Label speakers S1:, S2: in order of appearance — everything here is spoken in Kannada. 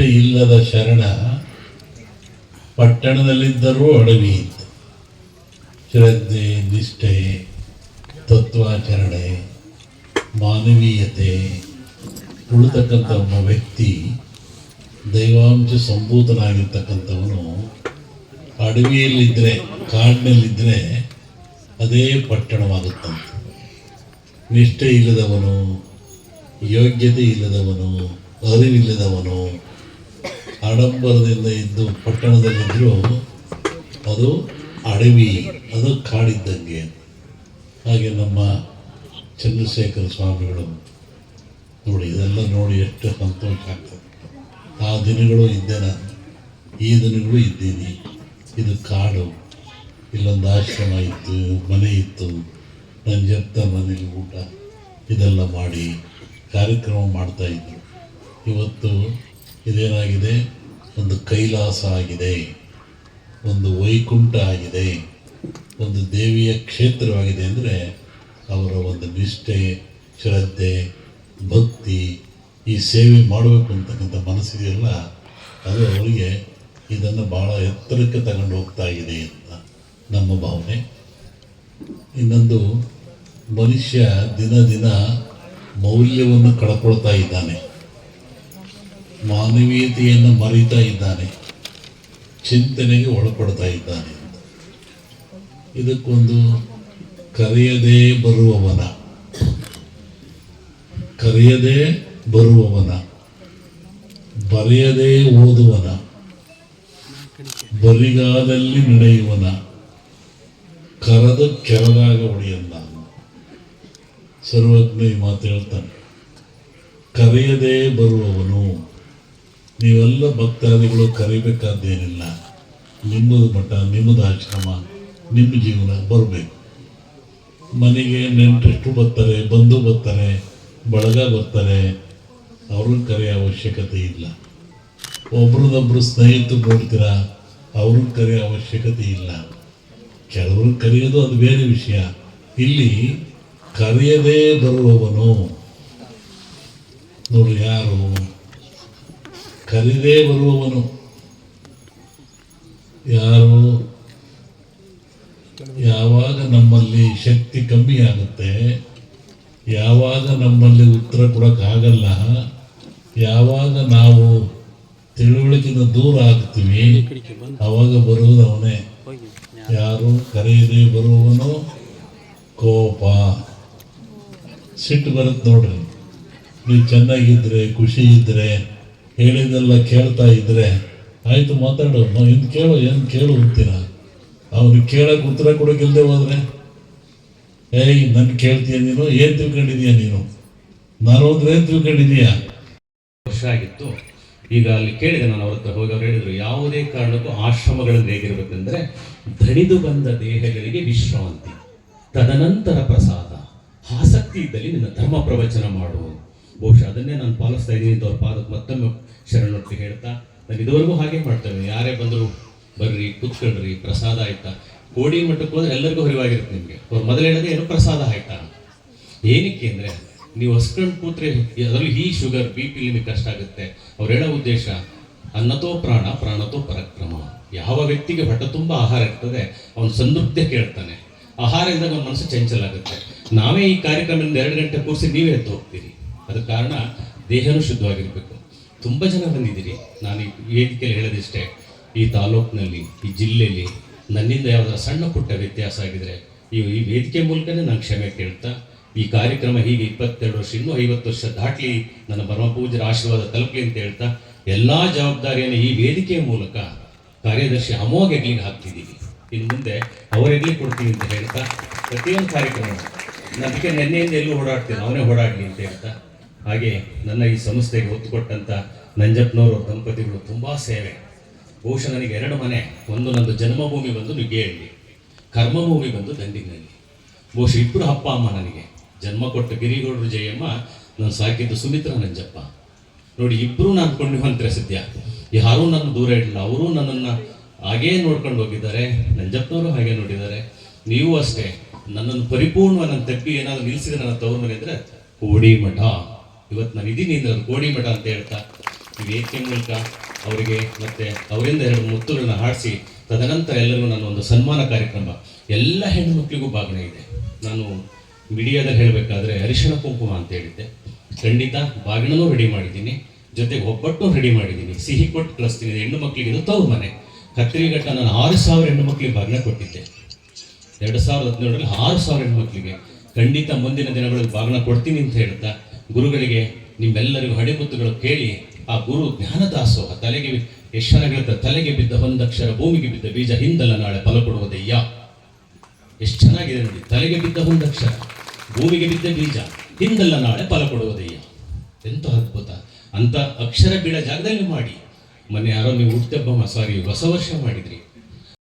S1: ಇಲ್ಲದ ಶರಣ ಪಟ್ಟಣದಲ್ಲಿದ್ದರೂ ಅಡವಿ ಶ್ರದ್ಧೆ, ನಿಷ್ಠೆ, ತತ್ವಾಚರಣೆ, ಮಾನವೀಯತೆ ಉಳಿತಕ್ಕಂಥ ಒಬ್ಬ ವ್ಯಕ್ತಿ, ದೈವಾಂಶ ಸಂಭೂತನಾಗಿರ್ತಕ್ಕಂಥವನು ಅಡವಿಯಲ್ಲಿದ್ದರೆ ಕಾಡಿನಲ್ಲಿದ್ದರೆ ಅದೇ ಪಟ್ಟಣವಾಗುತ್ತಂತೆ. ನಿಷ್ಠೆ ಇಲ್ಲದವನು, ಯೋಗ್ಯತೆ ಇಲ್ಲದವನು, ಅರಿವಿಲ್ಲದವನು ಆಡಂಬರದಿಂದ ಇದ್ದು ಪಟ್ಟಣದಲ್ಲಿದ್ದರೂ ಅದು ಅಡವಿ, ಅದು ಕಾಡಿದ್ದಂಗೆ. ಹಾಗೆ ನಮ್ಮ ಚಂದ್ರಶೇಖರ ಸ್ವಾಮಿಗಳು ನೋಡಿ, ಇದೆಲ್ಲ ನೋಡಿ ಎಷ್ಟು ಸಂತೋಷ ಆಗ್ತದೆ. ಆ ದಿನಗಳು ಇದ್ದೆ ಈ ದಿನಗಳು ಇದ್ದೀನಿ ಇದು ಕಾಡು. ಇಲ್ಲೊಂದು ಆಶ್ರಮ ಇತ್ತು, ಮನೆ ಇತ್ತು. ನನ್ನ ಜಪ್ತ ಮನೇಲಿ ಊಟ ಇದೆಲ್ಲ ಮಾಡಿ ಕಾರ್ಯಕ್ರಮ ಮಾಡ್ತಾಯಿದ್ರು ಇವತ್ತು ಇದೇನಾಗಿದೆ? ಒಂದು ಕೈಲಾಸ ಆಗಿದೆ. ಒಂದು ವೈಕುಂಠ ಆಗಿದೆ. ಒಂದು ದೇವಿಯ ಕ್ಷೇತ್ರವಾಗಿದೆ ಅಂದರೆ ಅವರ ಒಂದು ನಿಷ್ಠೆ, ಶ್ರದ್ಧೆ, ಭಕ್ತಿ, ಈ ಸೇವೆ ಮಾಡಬೇಕು ಅಂತಕ್ಕಂಥ ಮನಸ್ಸಿದೆಯಲ್ಲ, ಅದು ಅವರಿಗೆ ಇದನ್ನು ಭಾಳ ಎತ್ತರಕ್ಕೆ ತಗೊಂಡು ಹೋಗ್ತಾ ಇದೆ ಅಂತ ನಮ್ಮ ಭಾವನೆ. ಇನ್ನೊಂದು ಮನುಷ್ಯ ದಿನ ದಿನ ಮೌಲ್ಯವನ್ನು ಕಳ್ಕೊಳ್ತಾ ಇದ್ದಾನೆ. ಮಾನವೀಯತೆಯನ್ನು ಮರೀತಾ ಇದ್ದಾನೆ, ಚಿಂತನೆಗೆ ಒಳಪಡ್ತಾ ಇದ್ದಾನೆ ಇದಕ್ಕೊಂದು ಕರೆಯದೇ ಬರುವವನ. ಕರೆಯದೇ ಬರುವವನ. ಬರೆಯದೇ ಓದುವನ. ಬರಿಗಾದಲ್ಲಿ ನಡೆಯುವನ. ಕರೆದು ಕೆಳಗಾಗ ಉಳಿಯಲ್ಲ ಸರ್ವಜ್ಞ ಈ ಮಾತು ಹೇಳ್ತಾನೆ. ಕರೆಯದೇ ಬರುವವನು. ನೀವೆಲ್ಲ ಭಕ್ತಾದಿಗಳು ಕರಿಬೇಕಾದ್ದೇನಿಲ್ಲ. ನಿಮ್ಮದು ಮಠ, ನಿಮ್ಮದು ಆಶ್ರಮ, ನಿಮ್ಮ ಜೀವನ ಬರಬೇಕು. ಮನೆಗೆ ನೆಂಟಷ್ಟು ಬರ್ತಾರೆ, ಬಂಧು ಬರ್ತಾರೆ, ಬಳಗ ಬರ್ತಾರೆ, ಅವ್ರನ್ನ ಕರೆಯೋ ಅವಶ್ಯಕತೆ ಇಲ್ಲ. ಒಬ್ರದೊಬ್ರು ಸ್ನೇಹಿತರು ನೋಡ್ತೀರಾ, ಅವ್ರನ್ನ ಕರೆಯೋ ಅವಶ್ಯಕತೆ ಇಲ್ಲ. ಕೆಲವರು ಕರೆಯೋದು ಅದು ಬೇರೆ ವಿಷಯ. ಇಲ್ಲಿ ಕರೆಯದೇ ಬರುವವನು. ನೋಡ್ರಿ ಯಾರು ಕರೆದೇ ಬರುವವನು ಯಾರು? ಯಾವಾಗ ನಮ್ಮಲ್ಲಿ ಶಕ್ತಿ ಕಮ್ಮಿ ಆಗುತ್ತೆ ಯಾವಾಗ ನಮ್ಮಲ್ಲಿ ಉತ್ತರ ಕೊಡೋಕ್ಕಾಗಲ್ಲ, ಯಾವಾಗ ನಾವು ತಿಳುವಳಿಕೆಯಿಂದ ದೂರ ಆಗ್ತೀವಿ, ಅವಾಗ ಬರುವುದು ಅವನೇ. ಯಾರು ಕರೆಯದೇ ಬರುವವನು? ಕೋಪ. ಸಿಟ್ಟು ಬರುತ್ತೆ ನೋಡ್ರಿ. ನೀವು ಚೆನ್ನಾಗಿದ್ರೆ, ಖುಷಿ ಇದ್ರೆ ಹೇಳಿದ್ದೆಲ್ಲ ಕೇಳ್ತಾ ಇದ್ರೆ, ಆಯ್ತು ಮಾತಾಡು ಏನು ಕೇಳು ಏನು ಕೇಳು ಅಂತೀರ? ಅವ್ರಿಗೆ ಕೇಳಕ್ಕೆ ಉತ್ತರ ಕೊಡೋಕ್ಕಿಲ್ದೆ ಹೋದ್ರೆ, ಏಯ್, ನನ್ ಕೇಳ್ತೀಯ ನೀನು, ಏನ್ ತಿಳ್ಕೊಂಡಿದೀಯ ನೀನು? ನಾನು ಅಂದ್ರೆ ಏನ್ ತಿಳ್ಕೊಂಡಿದೀಯ?
S2: ವರ್ಷ ಆಗಿತ್ತು. ಈಗ ಅಲ್ಲಿ ಕೇಳಿದೆ, ನಾನು ಅವ್ರ ಹತ್ರ ಹೋಗಿ ಅವ್ರು ಹೇಳಿದ್ರು, ಯಾವುದೇ ಕಾರಣಕ್ಕೂ ಆಶ್ರಮಗಳಲ್ಲಿ ಹೇಗಿರ್ಬೇಕಂದ್ರೆ, ದಣಿದು ಬಂದ ದೇಹಗಳಿಗೆ ವಿಶ್ರಾಂತಿ, ತದನಂತರ ಪ್ರಸಾದ, ಆಸಕ್ತಿ ಇದ್ದಲ್ಲಿ ನಿನ್ನ ಧರ್ಮ ಪ್ರವಚನ ಮಾಡು ಬಹುಶಃ ಅದನ್ನೇ ನಾನು ಪಾಲಿಸ್ತಾ ಇದ್ದೀನಿ ಅಂತ ಅವ್ರ ಪಾದಕ್ಕೆ ಮತ್ತೊಮ್ಮೆ ಶರಣೊಟ್ಟಿ ಹೇಳ್ತಾ, ನಾನು ಇದುವರೆಗೂ ಹಾಗೆ ಮಾಡ್ತೇನೆ. ಯಾರೇ ಬಂದರೂ ಬರ್ರಿ, ಕೂತ್ಕೊಳ್ರಿ, ಪ್ರಸಾದ ಆಯ್ತಾ? ಕೋಡಿ ಮಟ್ಟಕ್ಕೆ ಹೋದ್ರೆ ಎಲ್ಲರಿಗೂ ಹರಿವಾಗಿರುತ್ತೆ ನಿಮಗೆ. ಅವ್ರು ಮೊದಲು ಹೇಳೋದೇ, ಏನು ಪ್ರಸಾದ ಆಯ್ತಾ? ಏನಕ್ಕೆ ಅಂದರೆ, ನೀವು ಹಸ್ಕೊಂಡು ಕೂತ್ರೆ ಅದರಲ್ಲೂ ಈ ಶುಗರ್, ಬಿ, ಪಿ ನಿಮಗೆ ಕಷ್ಟ ಆಗುತ್ತೆ ಅವ್ರು ಹೇಳೋ ಉದ್ದೇಶ, ಅನ್ನತೋ ಪ್ರಾಣ, ಪ್ರಾಣತೋ ಪರಕ್ರಮ. ಯಾವ ವ್ಯಕ್ತಿಗೆ ಹೊಟ್ಟೆ ತುಂಬ ಆಹಾರ ಇರ್ತದೆ, ಅವನು ಸಂತೃಪ್ತಿ ಕೇಳ್ತಾನೆ. ಆಹಾರ ಇದ್ದಾಗ ಅವನ ಮನಸ್ಸು ಚಂಚಲ ಆಗುತ್ತೆ ನಾವೇ ಈ ಕಾರ್ಯಕ್ರಮದಿಂದ ಎರಡು ಗಂಟೆ ಕೂರಿಸಿ ನೀವೇ ಎದ್ದು ಹೋಗ್ತೀರಿ. ಅದಕ್ಕೆ ಕಾರಣ ದೇಹನೂ ಶುದ್ಧವಾಗಿರಬೇಕು. ತುಂಬ ಜನ ಬಂದಿದ್ದೀರಿ. ನಾನು ಈ ವೇದಿಕೆಯಲ್ಲಿ ಹೇಳೋದಿಷ್ಟೇ, ಈ ತಾಲೂಕಿನಲ್ಲಿ, ಈ ಜಿಲ್ಲೆಯಲ್ಲಿ ನನ್ನಿಂದ ಯಾವುದಾದ್ರು ಸಣ್ಣ ಪುಟ್ಟ ವ್ಯತ್ಯಾಸ ಆಗಿದರೆ, ಈ ಈ ವೇದಿಕೆ ಮೂಲಕನೇ ನಾನು ಕ್ಷಮೆ ಕೇಳ್ತಾ, ಈ ಕಾರ್ಯಕ್ರಮ ಹೀಗೆ ಇಪ್ಪತ್ತೆರಡು ವರ್ಷ, ಇನ್ನೂ ಐವತ್ತು ವರ್ಷ ದಾಟಲಿ, ನನ್ನ ಪರಮಪೂಜರ ಆಶೀರ್ವಾದ ತಲುಪಲಿ ಅಂತ ಹೇಳ್ತಾ, ಎಲ್ಲ ಜವಾಬ್ದಾರಿಯನ್ನು ಈ ವೇದಿಕೆಯ ಮೂಲಕ ಕಾರ್ಯದರ್ಶಿ ಅಮೋಘ ಹೆಗ್ಲಿಗೆ ಹಾಕ್ತಿದ್ದೀವಿ ಇನ್ನು ಮುಂದೆ ಅವರೆಗ್ಲಿ ಕೊಡ್ತೀವಿ ಅಂತ ಹೇಳ್ತಾ, ಪ್ರತಿಯೊಂದು ಕಾರ್ಯಕ್ರಮ ಅದಕ್ಕೆ ನೆನ್ನೆಯಿಂದ ಎಲ್ಲೂ ಓಡಾಡ್ತೀನಿ, ಅವನೇ ಓಡಾಡಲಿ ಅಂತ ಹೇಳ್ತಾ. ಹಾಗೆ ನನ್ನ ಈ ಸಂಸ್ಥೆಗೆ ಒತ್ತು ಕೊಟ್ಟಂತ ನಂಜಪ್ಪನವರು ದಂಪತಿಗಳು ತುಂಬಾ ಸೇವೆ. ಬಹುಶಃ ನನಗೆ ಎರಡು ಮನೆ, ಒಂದು ನಂದು ಜನ್ಮಭೂಮಿ ಬಂದು ನುಗ್ಗೆಯಲ್ಲಿ ಕರ್ಮಭೂಮಿ ಬಂದು ದಂಡಿನಲ್ಲಿ ಬಹುಶಃ ಇಬ್ಬರು ಅಪ್ಪ ಅಮ್ಮ ನನಗೆ. ಜನ್ಮ ಕೊಟ್ಟ ಗಿರಿಗೌಡರು ಜಯಮ್ಮ, ನಾನು ಸಾಕಿದ್ದು ಸುಮಿತ್ರ ನಂಜಪ್ಪ. ನೋಡಿ ಇಬ್ಬರು ನಾನು ಕೊಂಡಿವಂತ್ರೆ ಸದ್ಯ ಯಾರೂ ನನ್ನ ದೂರ ಇಡಲಿಲ್ಲ ಅವರು ನನ್ನನ್ನು ಹಾಗೇ ನೋಡ್ಕೊಂಡು ಹೋಗಿದ್ದಾರೆ. ನಂಜಪ್ಪನವರು ಹಾಗೆ ನೋಡಿದ್ದಾರೆ. ನೀವು ಅಷ್ಟೇ. ನನ್ನನ್ನು ಪರಿಪೂರ್ಣವಾಗಿ ನನ್ನ ತಪ್ಪಿ ಏನಾದರೂ ನಿಲ್ಲಿಸಿದ್ರೆ ನನ್ನ ತವರು ಮನೆ ಅಂದರೆ ಕೋಡಿ ಮಠ. ಇವತ್ತು ನಾನು ಇದೀನಿ ಅದು ಕೋಡಿ ಮಠ ಅಂತ ಹೇಳ್ತಾ ವೇದಿಕೆ ಮೂಲಕ ಅವರಿಗೆ ಮತ್ತೆ ಅವರಿಂದ ಎರಡು ಮುತ್ತುಗಳನ್ನ ಹಾಡಿಸಿ, ತದನಂತರ ಎಲ್ಲರೂ ನಾನು ಒಂದು ಸನ್ಮಾನ ಕಾರ್ಯಕ್ರಮ, ಎಲ್ಲ ಹೆಣ್ಣು ಮಕ್ಕಳಿಗೂ ಭಾಗನೆ ಇದೆ. ನಾನು ಮೀಡಿಯಾದಲ್ಲಿ ಹೇಳಬೇಕಾದ್ರೆ ಅರಿಶಿಣ ಕುಂಕುಮ ಅಂತ ಹೇಳಿದ್ದೆ. ಖಂಡಿತ ಬಾಗಿಣನೂ ರೆಡಿ ಮಾಡಿದ್ದೀನಿ. ಜೊತೆಗೆ ಒಬ್ಬಟ್ಟು ರೆಡಿ ಮಾಡಿದ್ದೀನಿ. ಸಿಹಿ ಕೊಟ್ಟು ಕಳಿಸ್ತೀನಿ. ಹೆಣ್ಣು ಮಕ್ಕಳಿಗೆ ತವ್ರ ಮನೆ. ಕತ್ತರಿಘಟ್ಟ ನಾನು ಆರು ಸಾವಿರ ಹೆಣ್ಣು ಮಕ್ಕಳಿಗೆ ಬಾಗಿನ ಕೊಟ್ಟಿದ್ದೆ. ಎರಡು ಸಾವಿರದ ಹದಿನೇಳರಲ್ಲಿ ಆರು ಸಾವಿರ ಹೆಣ್ಣು ಮಕ್ಕಳಿಗೆ ಖಂಡಿತ ಮುಂದಿನ ದಿನಗಳಲ್ಲಿ ಬಾಗಿನ ಕೊಡ್ತೀನಿ ಅಂತ ಹೇಳ್ತಾ ಗುರುಗಳಿಗೆ ನಿಮ್ಮೆಲ್ಲರಿಗೂ ಹಡೆಗುತ್ತುಗಳು ಕೇಳಿ ಆ ಗುರು ಜ್ಞಾನದಾಸೋಹ, ತಲೆಗೆ ಚೆನ್ನಾಗಿ ತಲೆಗೆ ಬಿದ್ದ ಹೊಂದಕ್ಷರ ಭೂಮಿಗೆ ಬಿದ್ದ ಬೀಜ ಹಿಂದಲ್ಲ ನಾಳೆ ಫಲ ಕೊಡುವುದಯ್ಯ ಎಷ್ಟು ಚೆನ್ನಾಗಿದೆ ನೋಡಿ. ತಲೆಗೆ ಬಿದ್ದ ಒಂದಕ್ಷರ ಭೂಮಿಗೆ ಬಿದ್ದ ಬೀಜ ಹಿಂದಲ್ಲ ನಾಳೆ ಫಲ ಕೊಡುವುದಯ್ಯ ಎಂತ ಅದ್ಭುತ. ಅಂತ ಅಕ್ಷರ ಬಿಡ ಜಾಗದಲ್ಲಿ ಮಾಡಿ. ಮೊನ್ನೆ ಯಾರೋ ನೀವು ಹುಟ್ಟಬ್ಬಮ್ಮ ಸಾರಿ ಹೊಸ ವರ್ಷ ಮಾಡಿದ್ರಿ.